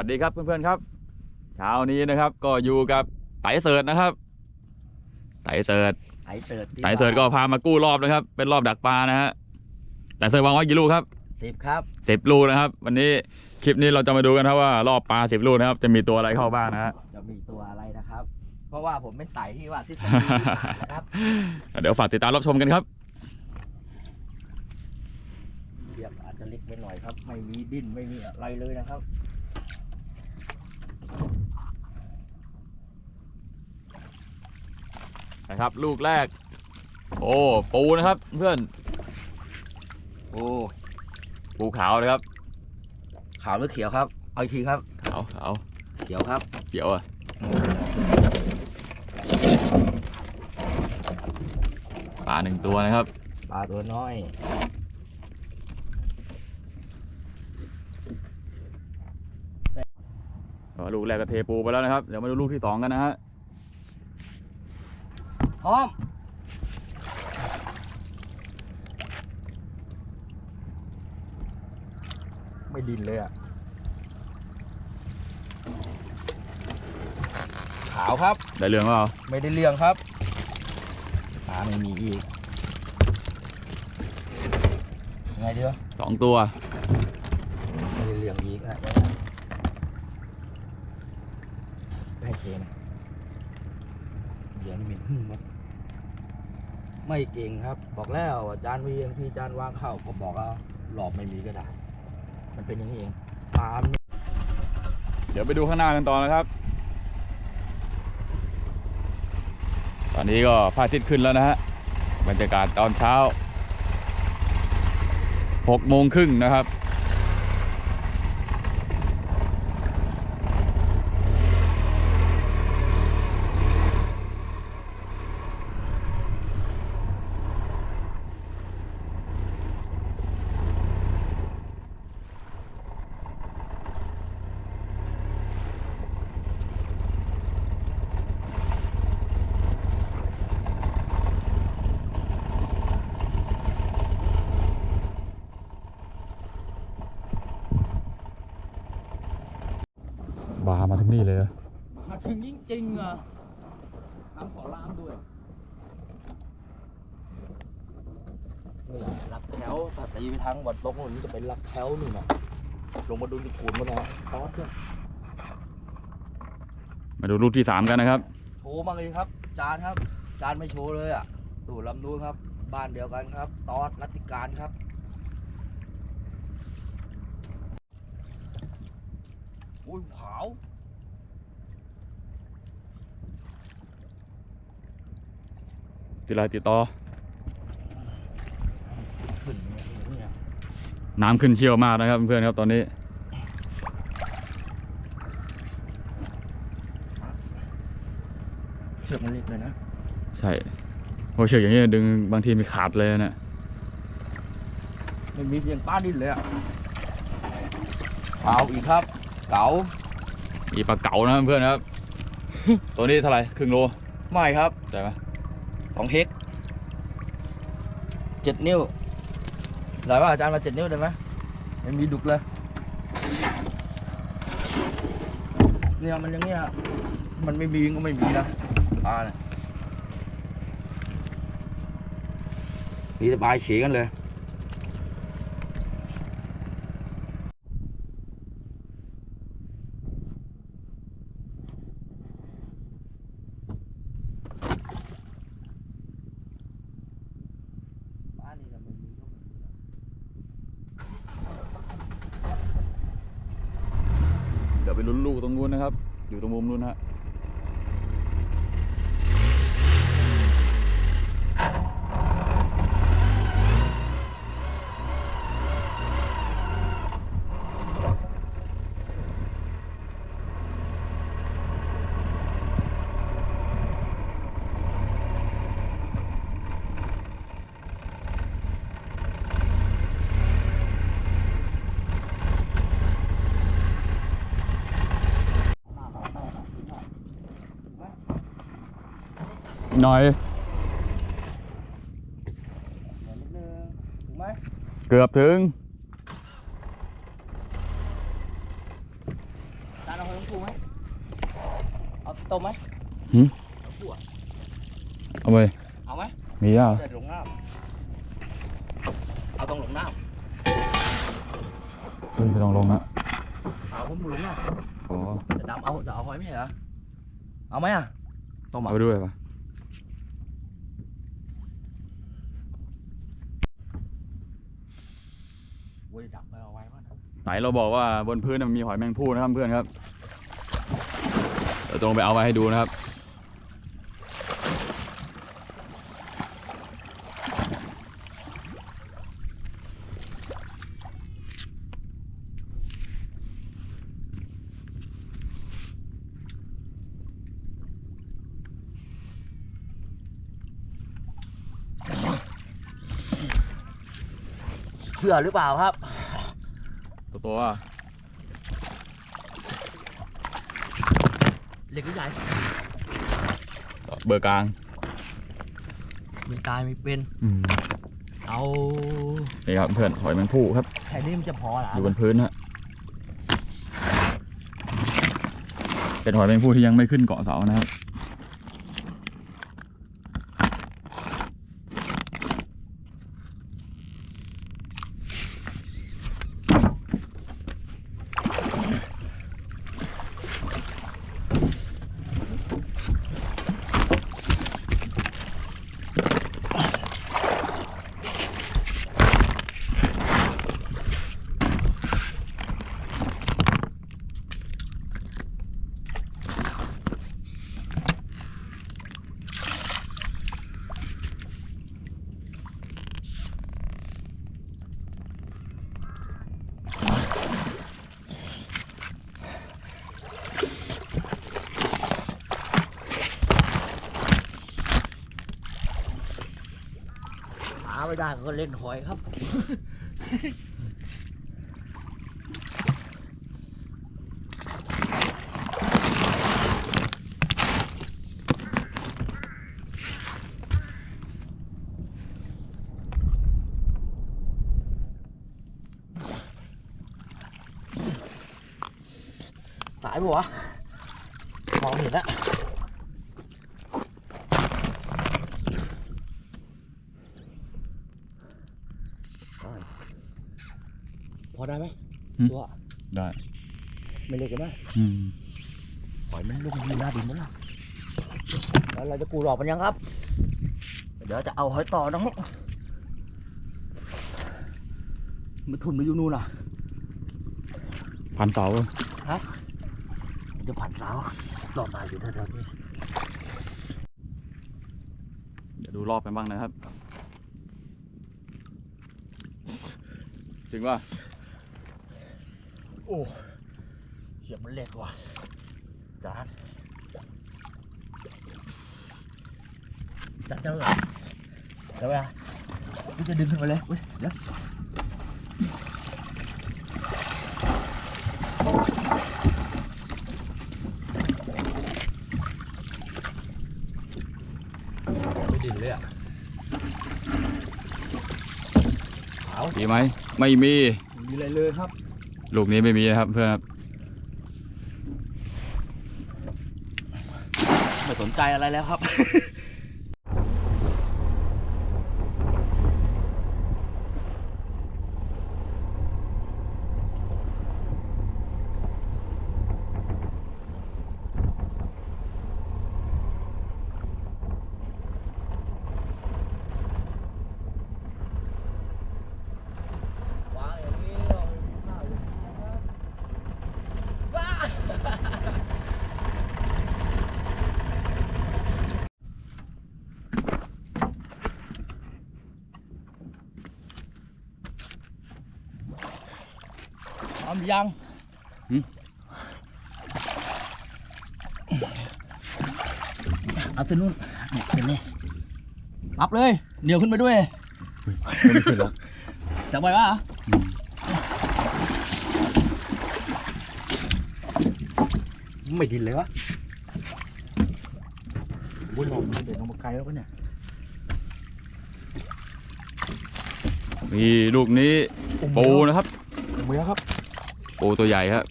วัสดีครับเพื่อนๆครับ เช้านี้นะครับก็อยู่กับไต่เสิร์ตนะครับ ไต่เสิร์ตไถเสิร์ตไต่เสิร์ตก็พามากู้รอบนะครับ เป็นรอบดักปลานะฮะไต่เสิร์ตวางไว้กี่ลูกครับสิบครับสิบลูกนะครับ วันนี้คลิปนี้เราจะมาดูกันครับว่ารอบปลาสิบลูกนะครับ จะมีตัวอะไรเข้าบ้างนะฮะจะมีตัวอะไรนะครับ เพราะว่าผมเป็นไต่ที่ว่าที่สนะครับเดี๋ยวฝากติดตามรับชมกันครับเรียบอาจจะเล็กไปหน่อยครับ ไม่มีดิ้นไม่มีอะไรเลยนะครับ นะครับ ลูกแรก โอ้ปูนะครับเพื่อนโอ้ปูขาวเลยครับ ขาวหรือเขียวครับ เอาอีกทีครับ ขาวขาวเขียวครับ เขียวอะปลาหนึ่งตัวนะครับ ปลาตัวน้อย ก็ลูก แรกก็เทปูไปแล้วนะครับ เดี๋ยวมาดูลูกที่สองกันนะฮะพร้อมไม่ดินเลยอะ ขาวครับ ได้เรื่องเปล่าไม่ได้เรื่องครับหาไม่มีอีกยังไงดีวะสองตัว ไม่ได้เรื่องอีกนะ ให้เชนเดี๋ยวนี่มีหึ่งมั้ไม่เก่งครับ บอกแล้วอาจารย์เวียงที่อาจารย์วางเข้าก็บอกแล้วหลอบไม่มีก็ได้ มันเป็นอย่างนี้เองปลามเดี๋ยวไปดูข้างหน้ากันต่อนะครับ ตอนนี้ก็พระอาทิตย์ขึ้นแล้วนะฮะบรรยากาศตอนเช้าหกโมงครึ่งนะครับามาถึงนี่เลย มาถึงจริงๆอะน้ำขอลามด้วยนี่ลักแถวถ้าตีไปทางวัดลงมันจะเป็นลักแถวนี่นะลงมาดูที่ขูดมาหน่อยตอดเนี่ยมาดูลูกที่สามกันนะครับ โชว์มากเลยครับ จานครับ จานไม่โชว์เลยอะตู่ลำนูนครับ บ้านเดียวกันครับ ตอดรัตติการครับอุ้ยขาวติดอะไรติดต่อ ขึ้นเนี่ยเนี่ย น้ำขึ้นเชี่ยวมากนะครับเพื่อนๆครับตอนนี้ เชือกมันเล็กเลยนะใช่โอ้เชือกอย่างนี้ดึงบางทีมีขาดเลยนะไม่มีเสียงป้าดิ้นเลยอะเอาอีกครับ เก๋าอีปลาเก๋านะครับเพื่อนครับ ตัวนี้เท่าไหร่ครึ่งโลไม่ครับใช่ไหมสองเฮกเจ็ดนิ้ว ได้ว่าอาจารย์มาเจ็ดนิ้วได้ไหมยังมีดุกเลยเนี่ยมันอย่างเงี้ยมันไม่มีก็ไม่มีนะปลาเนี่ยมีแต่ปลายเฉยกันเลย บ้านนี่ก็ไม่มีก็ไม่มีนะ เดี๋ยวไปลุ้ นู้นนะครับ อยู่ตรงมุมนู้นฮะ หน่อยเดี๋ยวนิดนึงถูกไหมเกือบถึงต้มไหมหืมเอาขั่วเอาไปเอาไหมมีอะเด็ดลงน้ำเอาตรงลงน้เฮ้ยไม่ต้องลงนะำเอาผมลงน้อ๋อำจะดำเอาจะเอาหอยไม่ใช่เหรอเอาไหมอะต้มเอาอะไปด้วยปะ โว้ยดับไปเอาไว้มั้งไหนเราบอกว่าบนพื้นมันมีหอยแมงภู่นะครับเพื่อนครับเดี๋ยวตรงไปเอาไว้ให้ดูนะครับ ชื่อหรือเปล่าครับ ตัวตัวอะเล็กหรือใหญ่เบอร์กลางมีตายมีเป็น อืมเอานี่ครับเพื่อนหอยแมงภู่ครับแค่นี้มันจะพอเหรออยู่บนพื้นฮะเป็นหอยแมงภู่ที่ยังไม่ขึ้นเกาะเสานะครับ หา ได้ก็เล่นหอยครับ สายบัวมองเห็นแล้ว อได้ไหมหืม ตัวได้ไม่เล็กกันนะอืมปล่อยมันลงอยู่หน้าดินมั้งล่ะแล้วเราจะกูหลอกมันยังครับ เดี๋ยวจะเอาหอยต่อน้องมันทุนมาอยู่นู่นน่ะ พันเสามันจะผ่านเราต่อมาอยู่แถวๆนี้เดี๋ยวดูรอบกันบ้างนะครับ ถึงว่า โอ้เสียบมันเล็กว่ะจานจานเจ้าเหรอเดี๋ยวไปอะกูจะดึงขึ้นมาเลยเว้ยเดี๋ยวไม่ดึงเลยอะเอามีไหม ไม่มีไม่มีอะไรเลยครับ ลูกนี้ไม่มีนะครับเพื่อนครับไม่สนใจอะไรแล้วครับ วางอย่างนี้เราข้าวอย่างนี้นะครับว้า พร้อม หรือยังหึเอาตัวนู้นนี่เห็นไหมรับเลย เหนียวขึ้นไปด้วยไม่ขึ้นหรอกจะไปวะอืมไม่ดินเลยวะบุญหลงมันเดินลงมาไกลแล้วปะเนี่ยมีลูกนี้ปูนะครับเมียครับ ปูตัวใหญ่ครับ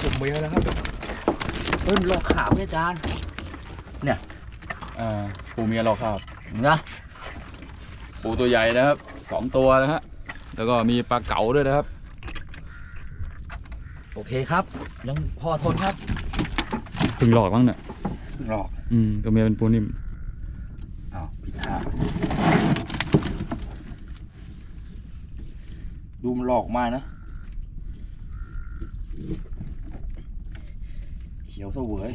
ผมเมียนะครับเฮ้ยมันหลอกขาวเนี่ยอาจารย์เนี่ยอ่าปูเมียเราครับ นะปูตัวใหญ่นะครับสองตัวนะฮะแล้วก็มีปลาเก๋าด้วยนะครับ โอเคครับ ยังพอทนครับเพึ่งหลอกมั้งเนี่ยหลอกอืมตัวเมียเป็นปูนิ่มอ้าวผิดท่าดูมันหลอกมานะ ขียวเสวย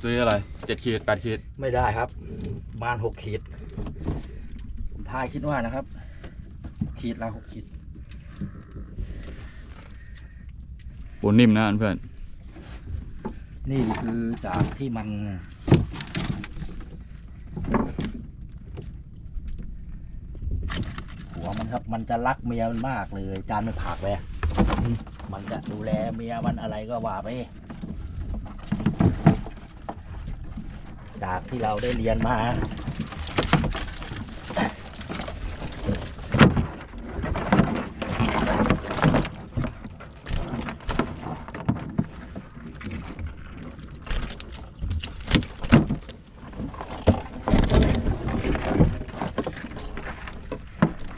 ตัวนี้อะไรเจ็ดขีดแปดขีดไม่ได้ครับประมาณหกขีดผมทายคิดว่านะครับ ขีดละหกขีดปูนิ่มนะเพื่อน นี่คือจากที่มัน หัวมันครับมันจะรักเมียมันมากเลย จานไม่ผักเลย มันจะดูแลเมียมันอะไรก็ว่าไป จากที่เราได้เรียนมา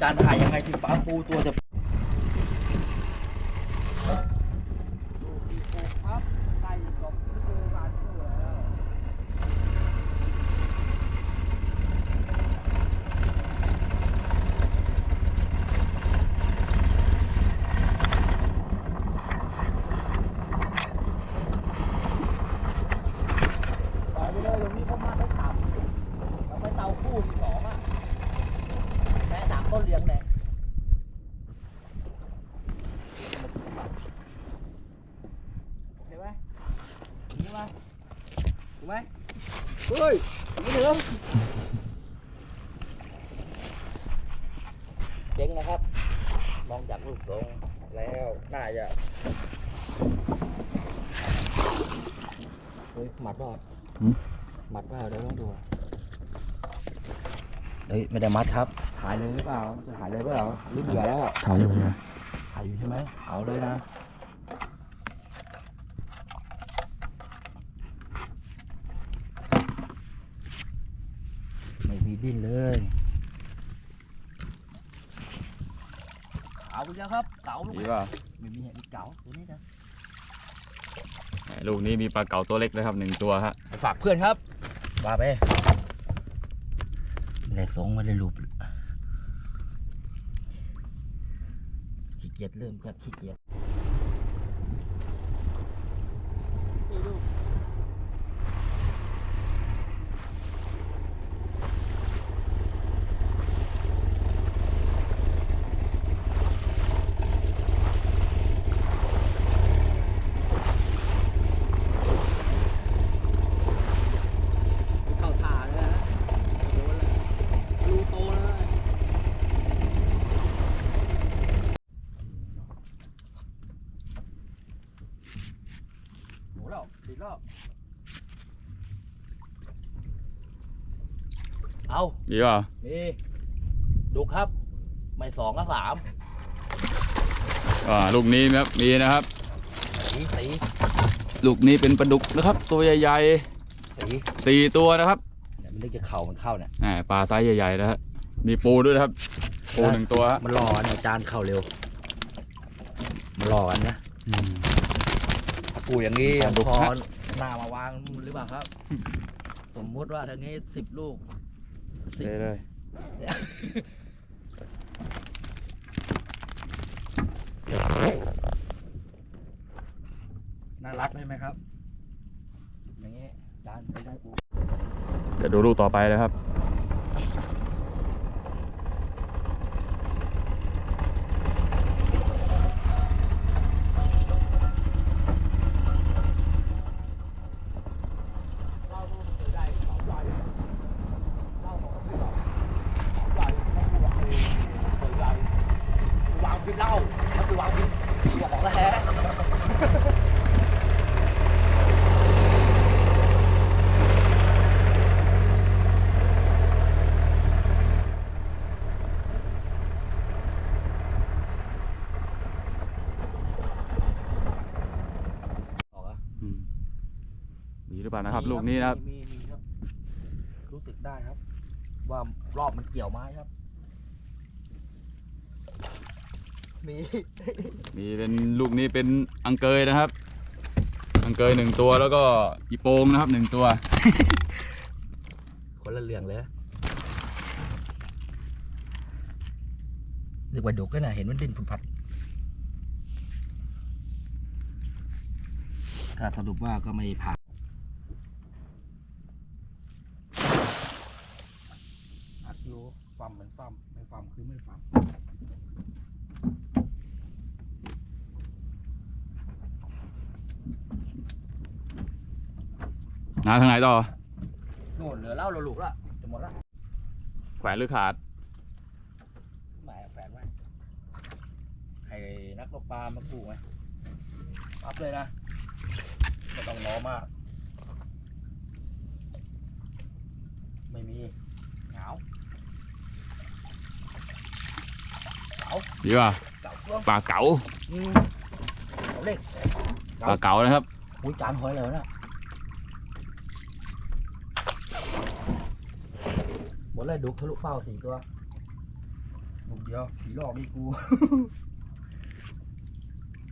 จานถ่ายยังไงถึงปลาปูตัวจะครับไก่กบเจอกันแล้ว ปล่อยไปเลยตรงนี้เขามาได้ต่ำเราไปเตาคู่ที่สองอะแม่สามต้นเลี้ยงแหละโอเคไหมถึงไหม ถึงไหมเฮ้ยไม่ถึงเจ๊งนะครับ มองจากรูปทรงแล้วน่าจะเฮ้ยหมัดรอดมัดเปล่าเดี๋ยวต้องดูเฮ้ยไม่ได้มัดครับถ่ายเลยหรือเปล่าจะถ่ายเลยเปล่าหรือเบื่อแล้วถ่ายอยู่นะถ่ายอยู่ใช่ไหมเอาเลยนะไม่มีดิ้นเลย เอาไปแล้วครับเก๋าลูกดีป่ะไม่มีมีเก๋าตัวนี้นะลูกนี้มีปลาเก๋าตัวเล็กนะครับหนึ่งตัวฮะไปฝากเพื่อนครับว่าไปไม่ได้สงไม่ได้รูปขี้เกียจเริ่มจากขี้เกียจเข้าท่าเลยนะโดนเลยรูโตเลยหมูแล้วดีรอบ เอาดีป่ะมีดูครับ ไม่สองก็สามอ่าลูกนี้นะครับมีนะครับ สีสีลูกนี้เป็นปลาดุกนะครับ ตัวใหญ่สีๆสี่ตัวนะครับเนี่ยมันนึกจะเข่ามันเข้าเนี่ยอ่าปลาไซส์ใหญ่ๆนะฮะมีปูด้วยนะครับ ปูหนึ่งตัวฮะมันรอกันเนี่ยจานเข้าเร็ว มันรอกันนะปูอย่างนี้ยังพอ หน้ามาวางหรือเปล่าครับ สมมุติว่าทางนี้สิบลูกสิบ เลยเลย น่ารักได้ไหมครับ อย่างนี้จานไปได้ปูเดี๋ยวดูลูกต่อไปเลยครับ พิษเล่ามันคือวางพิษหัวของแท้มีหรือเปล่านะครับลูกนี้นะครับรู้สึกได้ครับ ว่ารอบมันเกี่ยวไม้ครับ มีมีเป็นลูกนี้เป็นอังเกยนะครับ อังเกยหนึ่งตัวแล้วก็อีโปงนะครับหนึ่งตัว คนละเรื่องเลยนึกว่าดุกก็น่ะเห็นมันดิ้นผุดพัดก็สรุปว่าก็ไม่ผ่านอัดอยู่ฟัมเหมือนฟัมไม่ฟัมคือไม่ฟัม นาทางไหนต่อโน่นเหลือเหล้าเราลูกละจะหมดละแขวนหรือขาดหมายแฝนไว้ให้นักตกปลามากู้ไหมปั๊บเลยนะไม่ต้องรอมาก ไม่มีเหงาเก๋าดีป่ะเก๋าเครื่องปลาเก๋าอืมเอาเล็กปลาเก๋านะครับอุ้ยจานหอยแล้วนะ หมดเลยดุกทะลุเป้าสี่ตัวดุกเดียวสี่รอบมีกู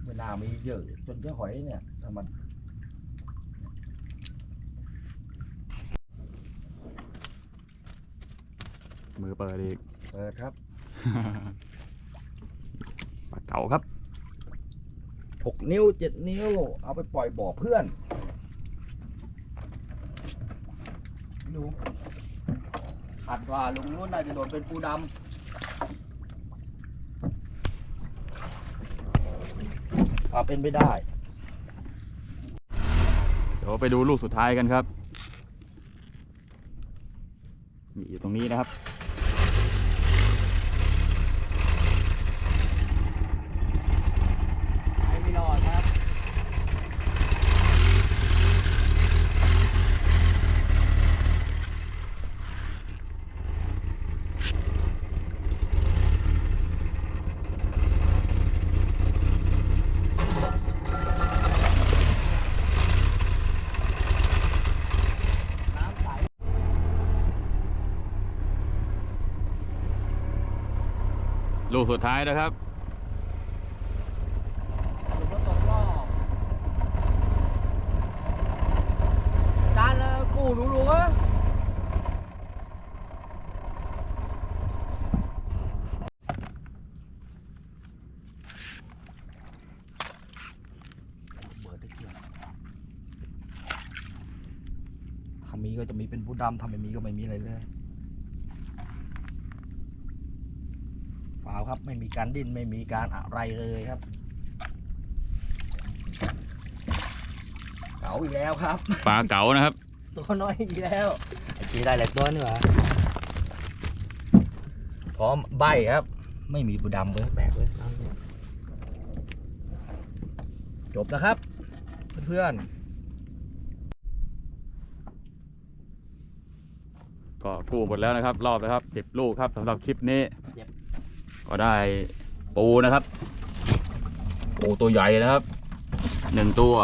เวลามีเยอะจนเจ้าหอยเนี่ยถ้ามันมือเปิดอีก เปิดครับ ปลาเก๋าครับหกนิ้วเจ็ดนิ้ว เอาไปปล่อยบ่อเพื่อน ดู ขัดว่าลุงนู้นน่าจะโดนเป็นปูดำอาเป็นไปได้ เดี๋ยวไปดูลูกสุดท้ายกันครับนี่อยู่ตรงนี้นะครับ ไม่รอดครับ น้ำใส ลู กสุดท้ายนะครับหรือว่าตกรอบจานละกูหนูหลวงอะเบิดได้เกี่ยวถ้ามีก็จะมีเป็นผู้ดำถ้าไม่มีก็ไม่มีอะไรเลย เปล่าครับไม่มีการดิ้นไม่มีการอะไรเลยครับเก๋าอีกแล้วครับ ปลาเก๋านะครับ ตัวน้อยอีกแล้วไอ้ทีได้หลายตัวนี่หว่าพร้อมใบครับ ไม่มีบูดำเว้ยแปลกเว้ยเอาเนี่ยจบแล้วครับ เพื่อนก็กู้หมดแล้วนะครับ รอบแล้วครับสิบลูกครับสำหรับคลิปนี้เจ็บ ก็ได้ปูนะครับปูตัวใหญ่นะครับหนึ่งตัว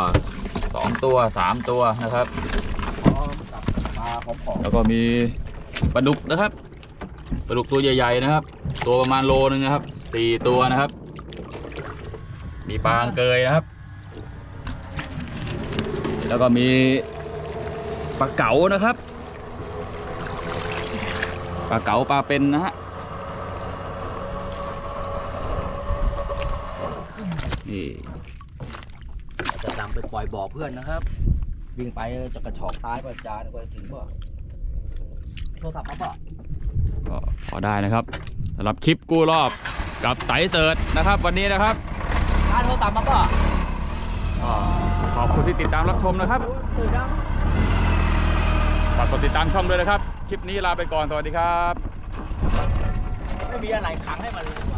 สองตัวสามตัวนะครับๆพร้อมกับปลาของของแล้วก็มีปลาดุกนะครับปลาดุกตัวใหญ่ๆนะครับ ตัวประมาณโลนึงนะครับสี่ตัวนะครับ มีปลาอังเกยนะครับ แล้วก็มีปลาเก๋านะครับปลาเก๋าปลาเป็นนะฮะนี่ จะนำไปปล่อยบ่อเพื่อนนะครับ วิ่งไปจะกระชอกตายป่ะจานกว่าจะถึงบ่โทรศัพท์มาป่ะก็พอได้นะครับสำหรับคลิปกู้รอบกับไตเสิร์ตนะครับ วันนี้นะครับจานโทรศัพท์มาป่ะก็ขอบคุณที่ติดตามรับชมนะครับตื่นยังฝากกดติดตามช่องด้วยนะครับ คลิปนี้ลาไปก่อน สวัสดีครับ ไม่มีอะไรขังให้มันเลยว่ะ